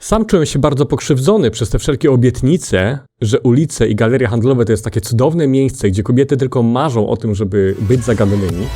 Sam czułem się bardzo pokrzywdzony przez te wszelkie obietnice, że ulice i galerie handlowe to jest takie cudowne miejsce, gdzie kobiety tylko marzą o tym, żeby być zagadanymi.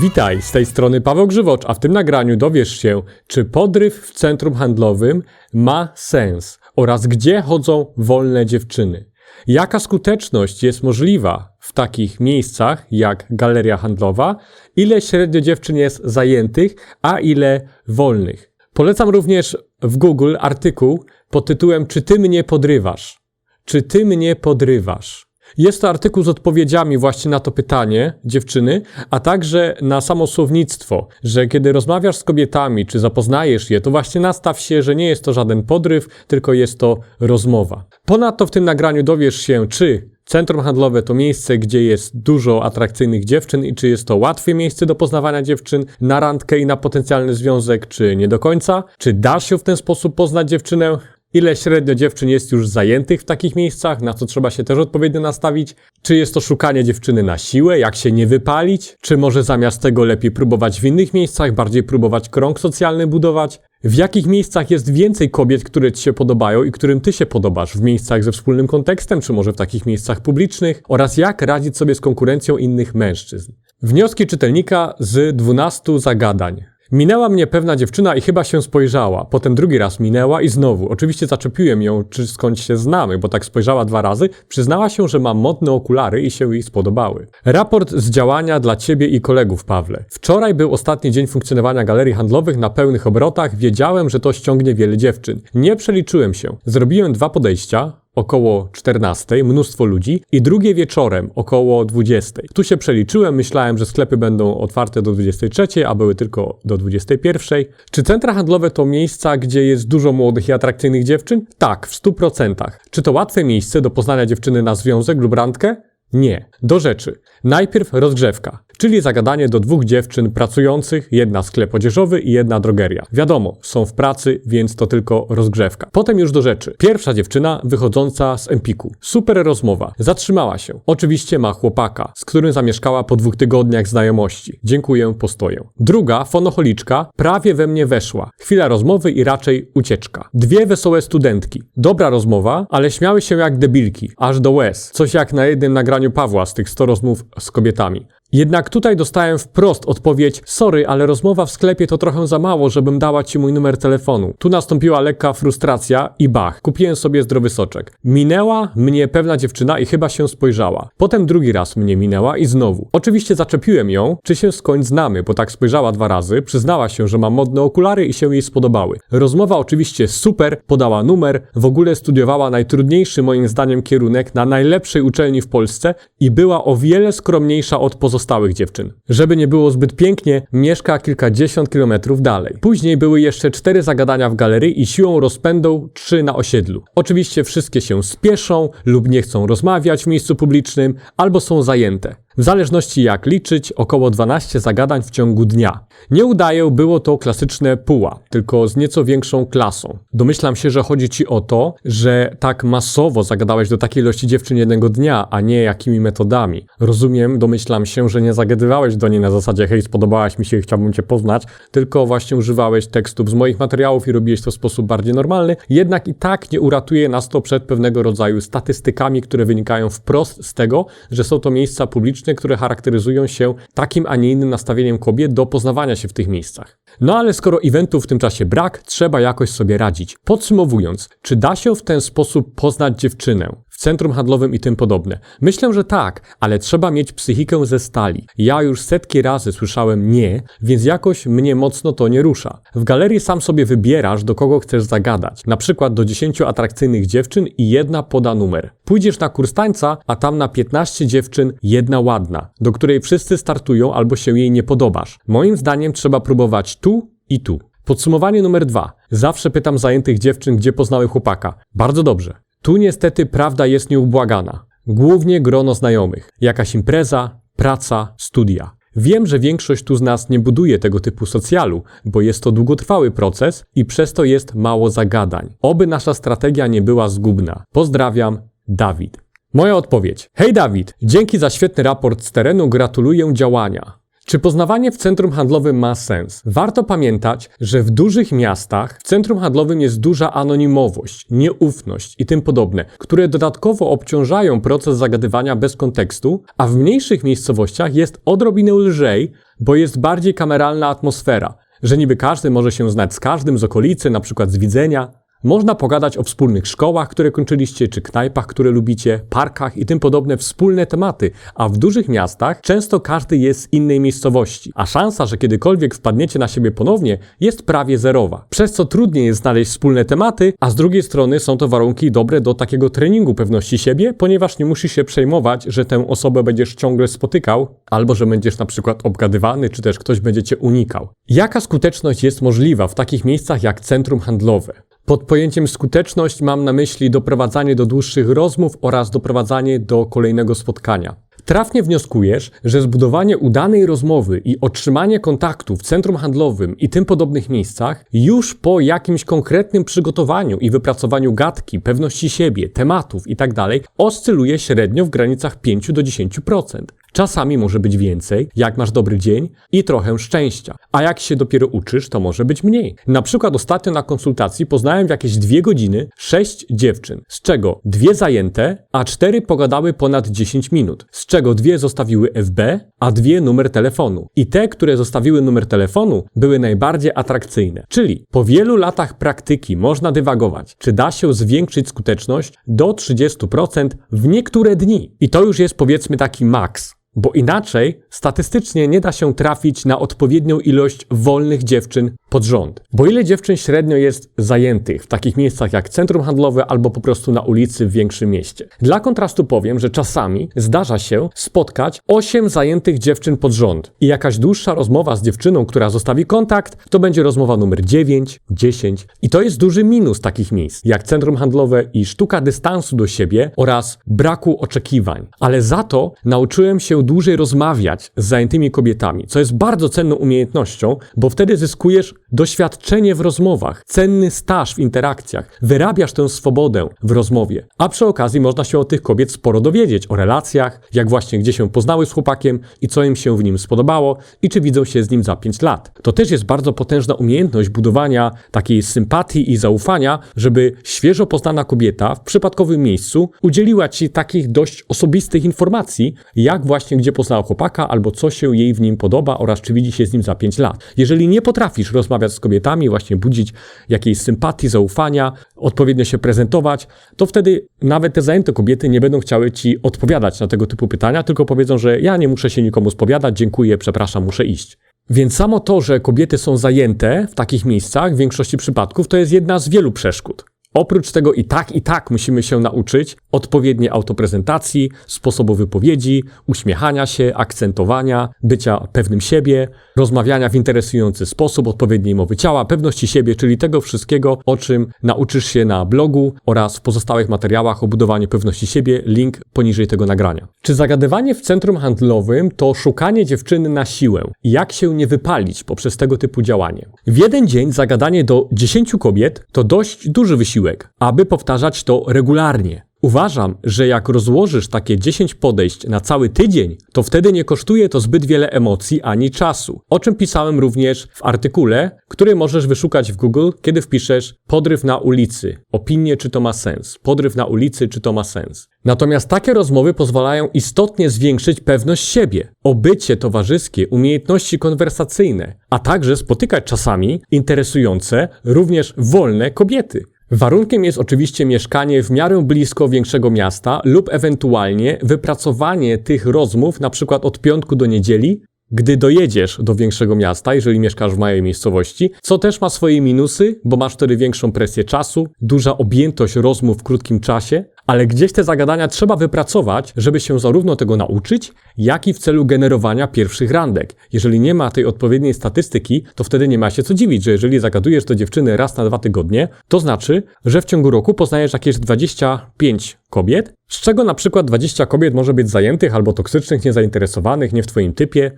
Witaj, z tej strony Paweł Grzywocz, a w tym nagraniu dowiesz się, czy podryw w centrum handlowym ma sens oraz gdzie chodzą wolne dziewczyny. Jaka skuteczność jest możliwa w takich miejscach jak galeria handlowa, ile średnio dziewczyn jest zajętych, a ile wolnych. Polecam również w Google artykuł pod tytułem Czy ty mnie podrywasz? Czy ty mnie podrywasz? Jest to artykuł z odpowiedziami właśnie na to pytanie dziewczyny, a także na samo słownictwo, że kiedy rozmawiasz z kobietami, czy zapoznajesz je, to właśnie nastaw się, że nie jest to żaden podryw, tylko jest to rozmowa. Ponadto w tym nagraniu dowiesz się, czy Centrum handlowe to miejsce, gdzie jest dużo atrakcyjnych dziewczyn i czy jest to łatwe miejsce do poznawania dziewczyn na randkę i na potencjalny związek, czy nie do końca? Czy da się w ten sposób poznać dziewczynę? Ile średnio dziewczyn jest już zajętych w takich miejscach, na co trzeba się też odpowiednio nastawić? Czy jest to szukanie dziewczyny na siłę, jak się nie wypalić? Czy może zamiast tego lepiej próbować w innych miejscach, bardziej próbować krąg socjalny budować? W jakich miejscach jest więcej kobiet, które ci się podobają i którym ty się podobasz? W miejscach ze wspólnym kontekstem, czy może w takich miejscach publicznych? Oraz jak radzić sobie z konkurencją innych mężczyzn? Wnioski czytelnika z 12 zagadań. Minęła mnie pewna dziewczyna i chyba się spojrzała. Potem drugi raz minęła i znowu. Oczywiście zaczepiłem ją, czy skąd się znamy, bo tak spojrzała dwa razy. Przyznała się, że mam modne okulary i się jej spodobały. Raport z działania dla ciebie i kolegów, Pawle. Wczoraj był ostatni dzień funkcjonowania galerii handlowych na pełnych obrotach. Wiedziałem, że to ściągnie wiele dziewczyn. Nie przeliczyłem się. Zrobiłem dwa podejścia, około 14, mnóstwo ludzi, i drugie wieczorem, około 20. Tu się przeliczyłem, myślałem, że sklepy będą otwarte do 23, a były tylko do 21. Czy centra handlowe to miejsca, gdzie jest dużo młodych i atrakcyjnych dziewczyn? Tak, w 100%. Czy to łatwe miejsce do poznania dziewczyny na związek lub randkę? Nie. Do rzeczy. Najpierw rozgrzewka, czyli zagadanie do dwóch dziewczyn pracujących, jedna sklep odzieżowy i jedna drogeria. Wiadomo, są w pracy, więc to tylko rozgrzewka. Potem już do rzeczy. Pierwsza dziewczyna wychodząca z Empiku. Super rozmowa. Zatrzymała się. Oczywiście ma chłopaka, z którym zamieszkała po dwóch tygodniach znajomości. Dziękuję, postoję. Druga, fonocholiczka, prawie we mnie weszła. Chwila rozmowy i raczej ucieczka. Dwie wesołe studentki. Dobra rozmowa, ale śmiały się jak debilki, aż do łez. Coś jak na jednym nagraniu Pawła z tych 100 rozmów z kobietami. Jednak tutaj dostałem wprost odpowiedź: Sorry, ale rozmowa w sklepie to trochę za mało, żebym dała ci mój numer telefonu. Tu nastąpiła lekka frustracja i bach, kupiłem sobie zdrowy soczek. Minęła mnie pewna dziewczyna i chyba się spojrzała. Potem drugi raz mnie minęła i znowu. Oczywiście zaczepiłem ją, czy się skądś znamy, bo tak spojrzała dwa razy, przyznała się, że mam modne okulary i się jej spodobały. Rozmowa oczywiście super, podała numer, w ogóle studiowała najtrudniejszy moim zdaniem kierunek na najlepszej uczelni w Polsce i była o wiele skromniejsza od pozostałych pozostałych dziewczyn. Żeby nie było zbyt pięknie, mieszka kilkadziesiąt kilometrów dalej. Później były jeszcze cztery zagadania w galerii i siłą rozpędą trzy na osiedlu. Oczywiście wszystkie się spieszą lub nie chcą rozmawiać w miejscu publicznym, albo są zajęte. W zależności jak liczyć, około 12 zagadań w ciągu dnia. Nie udaję, było to klasyczne puła, tylko z nieco większą klasą. Domyślam się, że chodzi ci o to, że tak masowo zagadałeś do takiej ilości dziewczyn jednego dnia, a nie jakimi metodami. Rozumiem, domyślam się, że nie zagadywałeś do niej na zasadzie hej, spodobałaś mi się i chciałbym cię poznać, tylko właśnie używałeś tekstów z moich materiałów i robiłeś to w sposób bardziej normalny, jednak i tak nie uratuje nas to przed pewnego rodzaju statystykami, które wynikają wprost z tego, że są to miejsca publiczne, które charakteryzują się takim, a nie innym nastawieniem kobiet do poznawania się w tych miejscach. No ale skoro eventów w tym czasie brak, trzeba jakoś sobie radzić. Podsumowując, czy da się w ten sposób poznać dziewczynę? Centrum handlowym i tym podobne. Myślę, że tak, ale trzeba mieć psychikę ze stali. Ja już setki razy słyszałem nie, więc jakoś mnie mocno to nie rusza. W galerii sam sobie wybierasz, do kogo chcesz zagadać. Na przykład do 10 atrakcyjnych dziewczyn i jedna poda numer. Pójdziesz na kurs tańca, a tam na 15 dziewczyn jedna ładna, do której wszyscy startują albo się jej nie podobasz. Moim zdaniem trzeba próbować tu i tu. Podsumowanie numer dwa. Zawsze pytam zajętych dziewczyn, gdzie poznały chłopaka. Bardzo dobrze. Tu niestety prawda jest nieubłagana. Głównie grono znajomych, jakaś impreza, praca, studia. Wiem, że większość tu z nas nie buduje tego typu socjalu, bo jest to długotrwały proces i przez to jest mało zagadań. Oby nasza strategia nie była zgubna. Pozdrawiam, Dawid. Moja odpowiedź. Hej Dawid, dzięki za świetny raport z terenu, gratuluję działania. Czy poznawanie w centrum handlowym ma sens? Warto pamiętać, że w dużych miastach w centrum handlowym jest duża anonimowość, nieufność i tym podobne, które dodatkowo obciążają proces zagadywania bez kontekstu, a w mniejszych miejscowościach jest odrobinę lżej, bo jest bardziej kameralna atmosfera, że niby każdy może się znać z każdym z okolicy, na przykład z widzenia, można pogadać o wspólnych szkołach, które kończyliście, czy knajpach, które lubicie, parkach i tym podobne wspólne tematy, a w dużych miastach często każdy jest z innej miejscowości, a szansa, że kiedykolwiek wpadniecie na siebie ponownie jest prawie zerowa. Przez co trudniej jest znaleźć wspólne tematy, a z drugiej strony są to warunki dobre do takiego treningu pewności siebie, ponieważ nie musisz się przejmować, że tę osobę będziesz ciągle spotykał, albo że będziesz na przykład obgadywany, czy też ktoś będzie cię unikał. Jaka skuteczność jest możliwa w takich miejscach jak centrum handlowe? Pod pojęciem skuteczność mam na myśli doprowadzanie do dłuższych rozmów oraz doprowadzanie do kolejnego spotkania. Trafnie wnioskujesz, że zbudowanie udanej rozmowy i otrzymanie kontaktu w centrum handlowym i tym podobnych miejscach już po jakimś konkretnym przygotowaniu i wypracowaniu gadki, pewności siebie, tematów itd. oscyluje średnio w granicach 5 do 10%. Czasami może być więcej, jak masz dobry dzień i trochę szczęścia. A jak się dopiero uczysz, to może być mniej. Na przykład ostatnio na konsultacji poznałem w jakieś dwie godziny sześć dziewczyn, z czego dwie zajęte, a cztery pogadały ponad 10 minut, z czego dwie zostawiły FB, a dwie numer telefonu. I te, które zostawiły numer telefonu, były najbardziej atrakcyjne. Czyli po wielu latach praktyki można dywagować, czy da się zwiększyć skuteczność do 30% w niektóre dni. I to już jest powiedzmy taki maks. Bo inaczej statystycznie nie da się trafić na odpowiednią ilość wolnych dziewczyn pod rząd. Bo ile dziewczyn średnio jest zajętych w takich miejscach jak centrum handlowe albo po prostu na ulicy w większym mieście? Dla kontrastu powiem, że czasami zdarza się spotkać 8 zajętych dziewczyn pod rząd i jakaś dłuższa rozmowa z dziewczyną, która zostawi kontakt, to będzie rozmowa numer 9, 10 i to jest duży minus takich miejsc, jak centrum handlowe i sztuka dystansu do siebie oraz braku oczekiwań. Ale za to nauczyłem się dłużej rozmawiać z zajętymi kobietami, co jest bardzo cenną umiejętnością, bo wtedy zyskujesz doświadczenie w rozmowach, cenny staż w interakcjach, wyrabiasz tę swobodę w rozmowie. A przy okazji można się od tych kobiet sporo dowiedzieć o relacjach, jak właśnie gdzie się poznały z chłopakiem i co im się w nim spodobało i czy widzą się z nim za 5 lat. To też jest bardzo potężna umiejętność budowania takiej sympatii i zaufania, żeby świeżo poznana kobieta w przypadkowym miejscu udzieliła ci takich dość osobistych informacji, jak właśnie gdzie poznała chłopaka albo co się jej w nim podoba oraz czy widzi się z nim za 5 lat. Jeżeli nie potrafisz rozmawiać z kobietami, właśnie budzić jakiejś sympatii, zaufania, odpowiednio się prezentować, to wtedy nawet te zajęte kobiety nie będą chciały ci odpowiadać na tego typu pytania, tylko powiedzą, że ja nie muszę się nikomu spowiadać, dziękuję, przepraszam, muszę iść. Więc samo to, że kobiety są zajęte w takich miejscach, w większości przypadków, to jest jedna z wielu przeszkód. Oprócz tego i tak, i tak musimy się nauczyć odpowiedniej autoprezentacji, sposobu wypowiedzi, uśmiechania się, akcentowania, bycia pewnym siebie, rozmawiania w interesujący sposób, odpowiedniej mowy ciała, pewności siebie, czyli tego wszystkiego, o czym nauczysz się na blogu oraz w pozostałych materiałach o budowaniu pewności siebie, link poniżej tego nagrania. Czy zagadywanie w centrum handlowym to szukanie dziewczyny na siłę? Jak się nie wypalić poprzez tego typu działanie? W jeden dzień zagadanie do 10 kobiet to dość duży wysiłek, aby powtarzać to regularnie. Uważam, że jak rozłożysz takie 10 podejść na cały tydzień, to wtedy nie kosztuje to zbyt wiele emocji ani czasu. O czym pisałem również w artykule, który możesz wyszukać w Google, kiedy wpiszesz podryw na ulicy. Opinie, czy to ma sens. Podryw na ulicy, czy to ma sens. Natomiast takie rozmowy pozwalają istotnie zwiększyć pewność siebie, obycie towarzyskie, umiejętności konwersacyjne, a także spotykać czasami interesujące, również wolne kobiety. Warunkiem jest oczywiście mieszkanie w miarę blisko większego miasta lub ewentualnie wypracowanie tych rozmów na przykład od piątku do niedzieli, gdy dojedziesz do większego miasta, jeżeli mieszkasz w małej miejscowości, co też ma swoje minusy, bo masz wtedy większą presję czasu, duża objętość rozmów w krótkim czasie, ale gdzieś te zagadania trzeba wypracować, żeby się zarówno tego nauczyć, jak i w celu generowania pierwszych randek. Jeżeli nie ma tej odpowiedniej statystyki, to wtedy nie ma się co dziwić, że jeżeli zagadujesz do dziewczyny raz na dwa tygodnie, to znaczy, że w ciągu roku poznajesz jakieś 25 kobiet, z czego na przykład 20 kobiet może być zajętych albo toksycznych, niezainteresowanych, nie w twoim typie,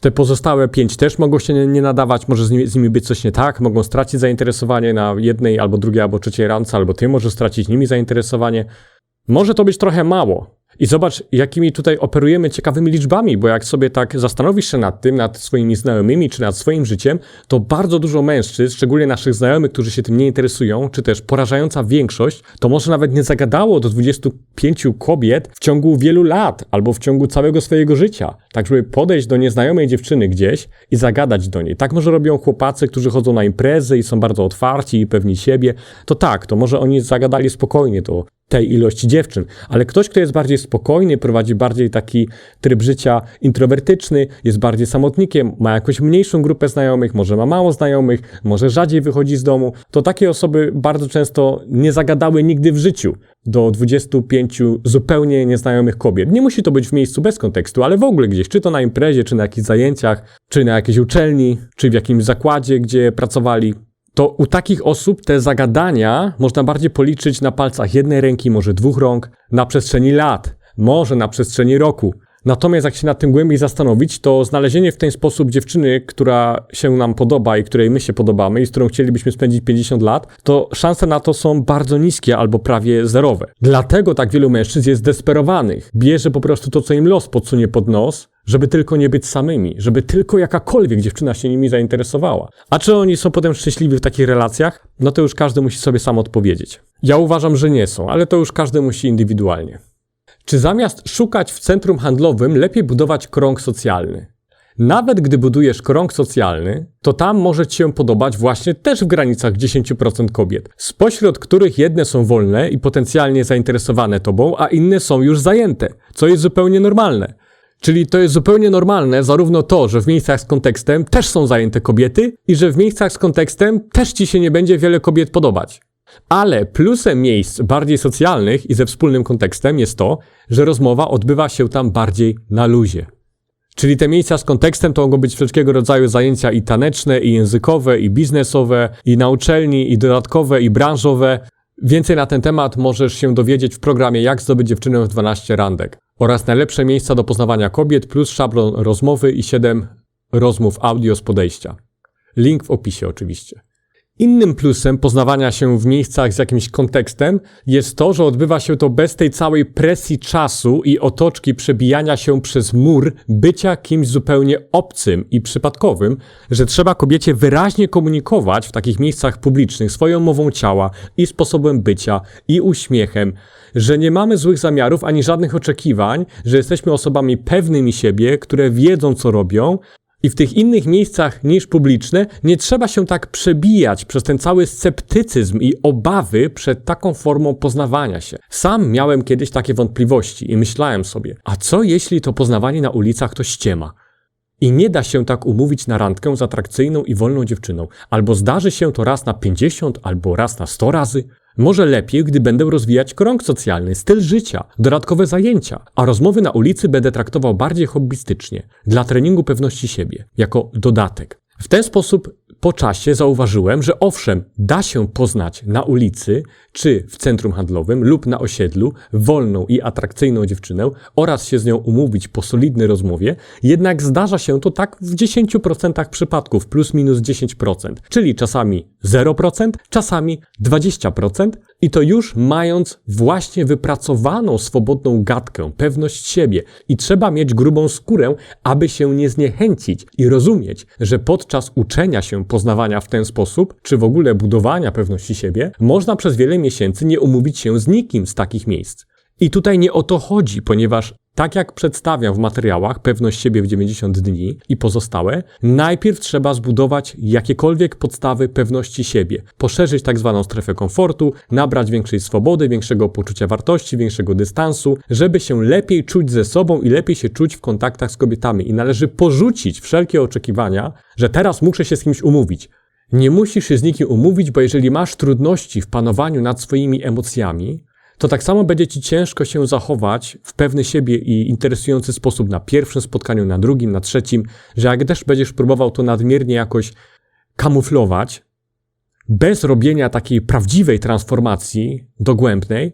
te pozostałe pięć też mogą się nie nadawać, może z nimi, z nimi, być coś nie tak, mogą stracić zainteresowanie na jednej albo drugiej albo trzeciej randce, albo ty możesz stracić nimi zainteresowanie. Może to być trochę mało, I zobacz, jakimi tutaj operujemy ciekawymi liczbami, bo jak sobie tak zastanowisz się nad tym, nad swoimi znajomymi czy nad swoim życiem, to bardzo dużo mężczyzn, szczególnie naszych znajomych, którzy się tym nie interesują, czy też porażająca większość, to może nawet nie zagadało do 25 kobiet w ciągu wielu lat albo w ciągu całego swojego życia. Tak, żeby podejść do nieznajomej dziewczyny gdzieś i zagadać do niej. Tak może robią chłopacy, którzy chodzą na imprezy i są bardzo otwarci i pewni siebie. To tak, to może oni zagadali spokojnie do tej ilości dziewczyn, ale ktoś, kto jest bardziej spokojny, prowadzi bardziej taki tryb życia introwertyczny, jest bardziej samotnikiem, ma jakąś mniejszą grupę znajomych, może ma mało znajomych, może rzadziej wychodzi z domu, to takie osoby bardzo często nie zagadały nigdy w życiu do 25 zupełnie nieznajomych kobiet. Nie musi to być w miejscu bez kontekstu, ale w ogóle gdzieś, czy to na imprezie, czy na jakichś zajęciach, czy na jakiejś uczelni, czy w jakimś zakładzie, gdzie pracowali to u takich osób te zagadania można bardziej policzyć na palcach jednej ręki, może dwóch rąk, na przestrzeni lat, może na przestrzeni roku. Natomiast jak się nad tym głębiej zastanowić, to znalezienie w ten sposób dziewczyny, która się nam podoba i której my się podobamy i z którą chcielibyśmy spędzić 50 lat, to szanse na to są bardzo niskie albo prawie zerowe. Dlatego tak wielu mężczyzn jest desperowanych. Bierze po prostu to, co im los podsunie pod nos, żeby tylko nie być samymi, żeby tylko jakakolwiek dziewczyna się nimi zainteresowała. A czy oni są potem szczęśliwi w takich relacjach? No to już każdy musi sobie sam odpowiedzieć. Ja uważam, że nie są, ale to już każdy musi indywidualnie. Czy zamiast szukać w centrum handlowym, lepiej budować krąg socjalny? Nawet gdy budujesz krąg socjalny, to tam może Ci się podobać właśnie też w granicach 10% kobiet, spośród których jedne są wolne i potencjalnie zainteresowane Tobą, a inne są już zajęte, co jest zupełnie normalne. Czyli to jest zupełnie normalne, zarówno to, że w miejscach z kontekstem też są zajęte kobiety i że w miejscach z kontekstem też ci się nie będzie wiele kobiet podobać. Ale plusem miejsc bardziej socjalnych i ze wspólnym kontekstem jest to, że rozmowa odbywa się tam bardziej na luzie. Czyli te miejsca z kontekstem to mogą być wszelkiego rodzaju zajęcia i taneczne, i językowe, i biznesowe, i na uczelni, i dodatkowe, i branżowe. Więcej na ten temat możesz się dowiedzieć w programie Jak zdobyć dziewczynę w 12 randek oraz najlepsze miejsca do poznawania kobiet plus szablon rozmowy i 7 rozmów audio z podejścia. Link w opisie oczywiście. Innym plusem poznawania się w miejscach z jakimś kontekstem jest to, że odbywa się to bez tej całej presji czasu i otoczki przebijania się przez mur bycia kimś zupełnie obcym i przypadkowym, że trzeba kobiecie wyraźnie komunikować w takich miejscach publicznych swoją mową ciała i sposobem bycia i uśmiechem, że nie mamy złych zamiarów ani żadnych oczekiwań, że jesteśmy osobami pewnymi siebie, które wiedzą co robią, i w tych innych miejscach niż publiczne nie trzeba się tak przebijać przez ten cały sceptycyzm i obawy przed taką formą poznawania się. Sam miałem kiedyś takie wątpliwości i myślałem sobie, a co jeśli to poznawanie na ulicach to ściema? I nie da się tak umówić na randkę z atrakcyjną i wolną dziewczyną. Albo zdarzy się to raz na 50, albo raz na 100 razy. Może lepiej, gdy będę rozwijać krąg socjalny, styl życia, dodatkowe zajęcia, a rozmowy na ulicy będę traktował bardziej hobbystycznie, dla treningu pewności siebie, jako dodatek. W ten sposób po czasie zauważyłem, że owszem, da się poznać na ulicy, czy w centrum handlowym lub na osiedlu wolną i atrakcyjną dziewczynę oraz się z nią umówić po solidnej rozmowie, jednak zdarza się to tak w 10% przypadków, plus minus 10%, czyli czasami 0%, czasami 20%, i to już mając właśnie wypracowaną swobodną gadkę, pewność siebie i trzeba mieć grubą skórę, aby się nie zniechęcić i rozumieć, że podczas uczenia się poznawania w ten sposób, czy w ogóle budowania pewności siebie, można przez wiele miesięcy nie umówić się z nikim z takich miejsc. I tutaj nie o to chodzi, ponieważ tak jak przedstawiam w materiałach pewność siebie w 90 dni i pozostałe, najpierw trzeba zbudować jakiekolwiek podstawy pewności siebie, poszerzyć tak zwaną strefę komfortu, nabrać większej swobody, większego poczucia wartości, większego dystansu, żeby się lepiej czuć ze sobą i lepiej się czuć w kontaktach z kobietami. I należy porzucić wszelkie oczekiwania, że teraz muszę się z kimś umówić. Nie musisz się z nikim umówić, bo jeżeli masz trudności w panowaniu nad swoimi emocjami, to tak samo będzie ci ciężko się zachować w pewny siebie i interesujący sposób na pierwszym spotkaniu, na drugim, na trzecim, że jak też będziesz próbował to nadmiernie jakoś kamuflować, bez robienia takiej prawdziwej transformacji dogłębnej,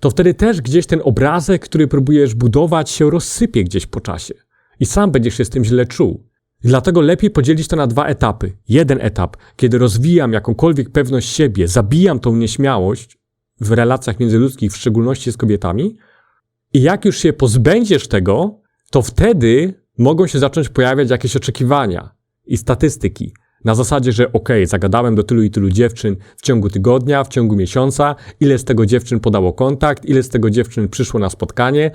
to wtedy też gdzieś ten obrazek, który próbujesz budować, się rozsypie gdzieś po czasie. I sam będziesz się z tym źle czuł. Dlatego lepiej podzielić to na dwa etapy. Jeden etap, kiedy rozwijam jakąkolwiek pewność siebie, zabijam tą nieśmiałość, w relacjach międzyludzkich, w szczególności z kobietami. I jak już się pozbędziesz tego, to wtedy mogą się zacząć pojawiać jakieś oczekiwania i statystyki. Na zasadzie, że ok, zagadałem do tylu i tylu dziewczyn w ciągu tygodnia, w ciągu miesiąca, ile z tego dziewczyn podało kontakt, ile z tego dziewczyn przyszło na spotkanie,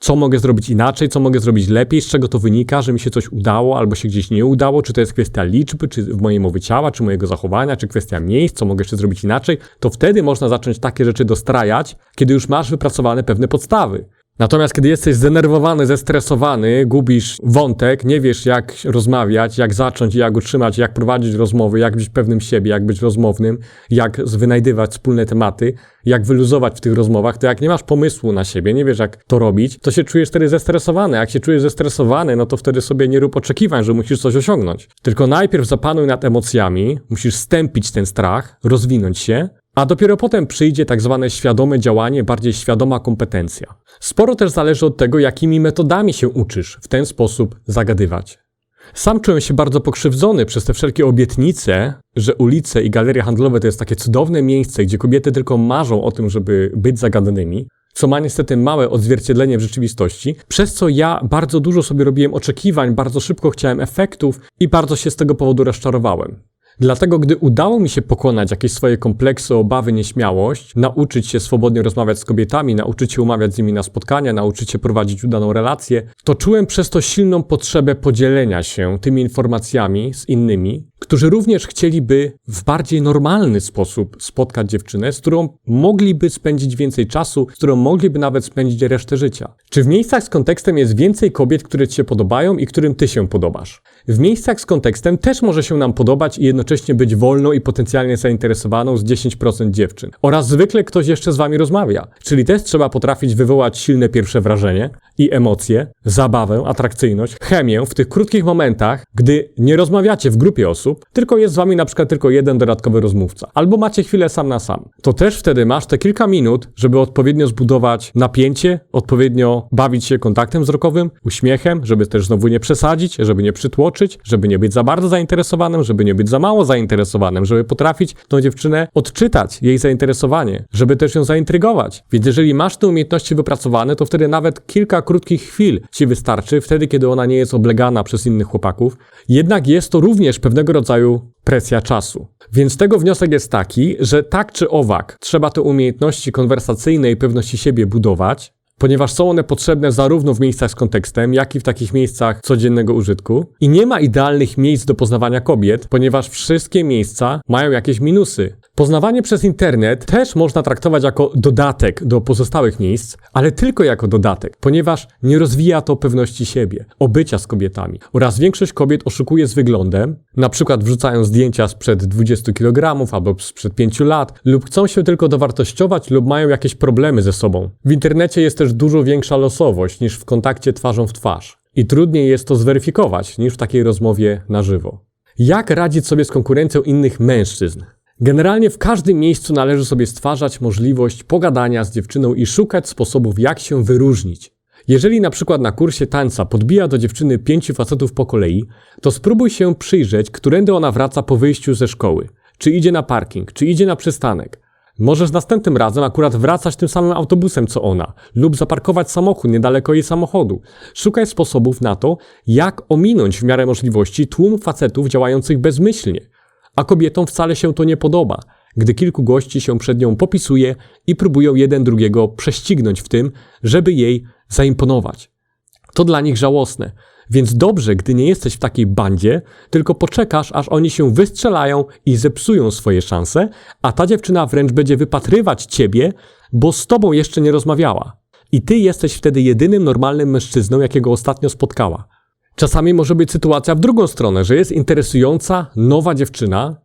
co mogę zrobić inaczej, co mogę zrobić lepiej, z czego to wynika, że mi się coś udało albo się gdzieś nie udało, czy to jest kwestia liczby, czy w mojej mowy ciała, czy mojego zachowania, czy kwestia miejsc, co mogę jeszcze zrobić inaczej, to wtedy można zacząć takie rzeczy dostrajać, kiedy już masz wypracowane pewne podstawy. Natomiast kiedy jesteś zdenerwowany, zestresowany, gubisz wątek, nie wiesz jak rozmawiać, jak zacząć, jak utrzymać, jak prowadzić rozmowy, jak być pewnym siebie, jak być rozmownym, jak wynajdywać wspólne tematy, jak wyluzować w tych rozmowach, to jak nie masz pomysłu na siebie, nie wiesz jak to robić, to się czujesz wtedy zestresowany. Jak się czujesz zestresowany, no to wtedy sobie nie rób oczekiwań, że musisz coś osiągnąć. Tylko najpierw zapanuj nad emocjami, musisz stępić ten strach, rozwinąć się, a dopiero potem przyjdzie tak zwane świadome działanie, bardziej świadoma kompetencja. Sporo też zależy od tego, jakimi metodami się uczysz w ten sposób zagadywać. Sam czułem się bardzo pokrzywdzony przez te wszelkie obietnice, że ulice i galerie handlowe to jest takie cudowne miejsce, gdzie kobiety tylko marzą o tym, żeby być zagadanymi, co ma niestety małe odzwierciedlenie w rzeczywistości, przez co ja bardzo dużo sobie robiłem oczekiwań, bardzo szybko chciałem efektów i bardzo się z tego powodu rozczarowałem. Dlatego, gdy udało mi się pokonać jakieś swoje kompleksy, obawy, nieśmiałość, nauczyć się swobodnie rozmawiać z kobietami, nauczyć się umawiać z nimi na spotkania, nauczyć się prowadzić udaną relację, to czułem przez to silną potrzebę podzielenia się tymi informacjami z innymi, którzy również chcieliby w bardziej normalny sposób spotkać dziewczynę, z którą mogliby spędzić więcej czasu, z którą mogliby nawet spędzić resztę życia. Czy w miejscach z kontekstem jest więcej kobiet, które ci się podobają i którym ty się podobasz? W miejscach z kontekstem też może się nam podobać i jednocześnie być wolną i potencjalnie zainteresowaną z 10% dziewczyn. Oraz zwykle ktoś jeszcze z wami rozmawia. Czyli też trzeba potrafić wywołać silne pierwsze wrażenie i emocje, zabawę, atrakcyjność, chemię w tych krótkich momentach, gdy nie rozmawiacie w grupie osób, tylko jest z wami na przykład tylko jeden dodatkowy rozmówca. Albo macie chwilę sam na sam. To też wtedy masz te kilka minut, żeby odpowiednio zbudować napięcie, odpowiednio bawić się kontaktem wzrokowym, uśmiechem, żeby też znowu nie przesadzić, żeby nie przytłoczyć, żeby nie być za bardzo zainteresowanym, żeby nie być za mało zainteresowanym, żeby potrafić tą dziewczynę odczytać, jej zainteresowanie, żeby też ją zaintrygować. Więc jeżeli masz te umiejętności wypracowane, to wtedy nawet kilka krótkich chwil ci wystarczy, wtedy kiedy ona nie jest oblegana przez innych chłopaków. Jednak jest to również pewnego rodzaju presja czasu. Więc tego wniosek jest taki, że tak czy owak trzeba te umiejętności konwersacyjne i pewności siebie budować, ponieważ są one potrzebne zarówno w miejscach z kontekstem, jak i w takich miejscach codziennego użytku. I nie ma idealnych miejsc do poznawania kobiet, ponieważ wszystkie miejsca mają jakieś minusy. Poznawanie przez internet też można traktować jako dodatek do pozostałych miejsc, ale tylko jako dodatek, ponieważ nie rozwija to pewności siebie, obycia z kobietami. Oraz większość kobiet oszukuje z wyglądem, na przykład wrzucają zdjęcia sprzed 20 kg albo sprzed 5 lat, lub chcą się tylko dowartościować lub mają jakieś problemy ze sobą. W internecie jest też dużo większa losowość niż w kontakcie twarzą w twarz. I trudniej jest to zweryfikować niż w takiej rozmowie na żywo. Jak radzić sobie z konkurencją innych mężczyzn? Generalnie w każdym miejscu należy sobie stwarzać możliwość pogadania z dziewczyną i szukać sposobów, jak się wyróżnić. Jeżeli na przykład na kursie tańca podbija do dziewczyny pięciu facetów po kolei, to spróbuj się przyjrzeć, którędy ona wraca po wyjściu ze szkoły. Czy idzie na parking, czy idzie na przystanek. Możesz następnym razem akurat wracać tym samym autobusem co ona, lub zaparkować samochód niedaleko jej samochodu. Szukaj sposobów na to, jak ominąć w miarę możliwości tłum facetów działających bezmyślnie a kobietom wcale się to nie podoba, gdy kilku gości się przed nią popisuje i próbują jeden drugiego prześcignąć w tym, żeby jej zaimponować. To dla nich żałosne. Więc dobrze, gdy nie jesteś w takiej bandzie, tylko poczekasz, aż oni się wystrzelają i zepsują swoje szanse, a ta dziewczyna wręcz będzie wypatrywać ciebie, bo z tobą jeszcze nie rozmawiała. I ty jesteś wtedy jedynym normalnym mężczyzną, jakiego ostatnio spotkała. Czasami może być sytuacja w drugą stronę, że jest interesująca nowa dziewczyna,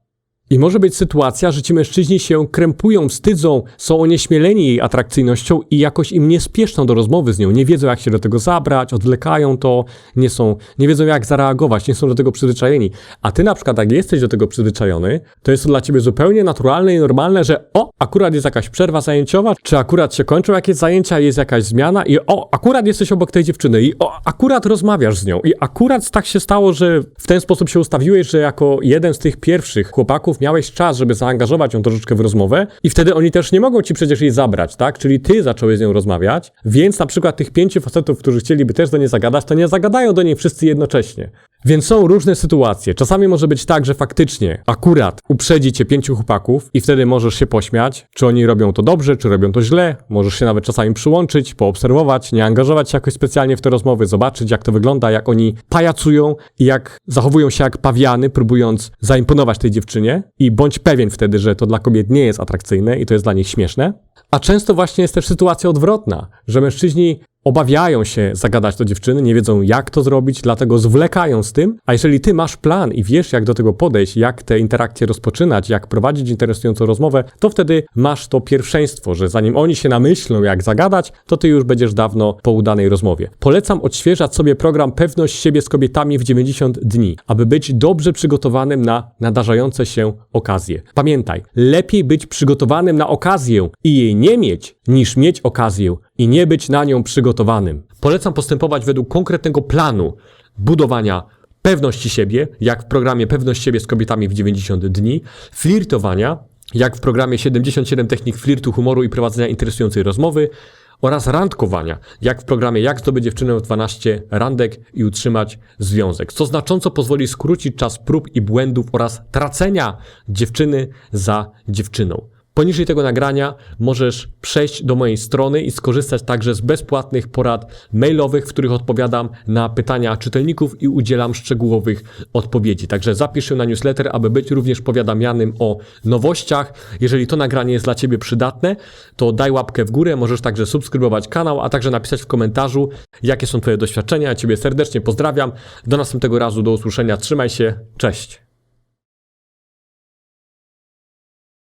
i może być sytuacja, że ci mężczyźni się krępują, wstydzą, są onieśmieleni jej atrakcyjnością i jakoś im nie spieszą do rozmowy z nią, nie wiedzą jak się do tego zabrać, odwlekają to, nie są, nie wiedzą jak zareagować, nie są do tego przyzwyczajeni. A ty na przykład jak jesteś do tego przyzwyczajony, to jest to dla ciebie zupełnie naturalne i normalne, że o, akurat jest jakaś przerwa zajęciowa, czy akurat się kończą jakieś zajęcia, jest jakaś zmiana i o, akurat jesteś obok tej dziewczyny i o, akurat rozmawiasz z nią i akurat tak się stało, że w ten sposób się ustawiłeś, że jako jeden z tych pierwszych chłopaków miałeś czas, żeby zaangażować ją troszeczkę w rozmowę i wtedy oni też nie mogą ci przecież jej zabrać, tak? Czyli ty zacząłeś z nią rozmawiać, więc na przykład tych pięciu facetów, którzy chcieliby też do niej zagadać, to nie zagadają do niej wszyscy jednocześnie. Więc są różne sytuacje. Czasami może być tak, że faktycznie akurat uprzedzi cię pięciu chłopaków i wtedy możesz się pośmiać, czy oni robią to dobrze, czy robią to źle. Możesz się nawet czasami przyłączyć, poobserwować, nie angażować się jakoś specjalnie w te rozmowy, zobaczyć jak to wygląda, jak oni pajacują i jak zachowują się jak pawiany, próbując zaimponować tej dziewczynie i bądź pewien wtedy, że to dla kobiet nie jest atrakcyjne i to jest dla nich śmieszne. A często właśnie jest też sytuacja odwrotna, że mężczyźni obawiają się zagadać do dziewczyny, nie wiedzą jak to zrobić, dlatego zwlekają z tym. A jeżeli ty masz plan i wiesz, jak do tego podejść, jak te interakcje rozpoczynać, jak prowadzić interesującą rozmowę, to wtedy masz to pierwszeństwo, że zanim oni się namyślą, jak zagadać, to ty już będziesz dawno po udanej rozmowie. Polecam odświeżać sobie program Pewność siebie z kobietami w 90 dni, aby być dobrze przygotowanym na nadarzające się okazje. Pamiętaj, lepiej być przygotowanym na okazję i jej nie mieć, niż mieć okazję i nie być na nią przygotowanym. Polecam postępować według konkretnego planu budowania pewności siebie, jak w programie Pewność siebie z kobietami w 90 dni, flirtowania, jak w programie 77 technik flirtu, humoru i prowadzenia interesującej rozmowy, oraz randkowania, jak w programie Jak zdobyć dziewczynę w 12 randek i utrzymać związek, co znacząco pozwoli skrócić czas prób i błędów oraz tracenia dziewczyny za dziewczyną. Poniżej tego nagrania możesz przejść do mojej strony i skorzystać także z bezpłatnych porad mailowych, w których odpowiadam na pytania czytelników i udzielam szczegółowych odpowiedzi. Także zapisz się na newsletter, aby być również powiadamianym o nowościach. Jeżeli to nagranie jest dla Ciebie przydatne, to daj łapkę w górę, możesz także subskrybować kanał, a także napisać w komentarzu, jakie są Twoje doświadczenia. Ja Ciebie serdecznie pozdrawiam. Do następnego razu, do usłyszenia. Trzymaj się, cześć.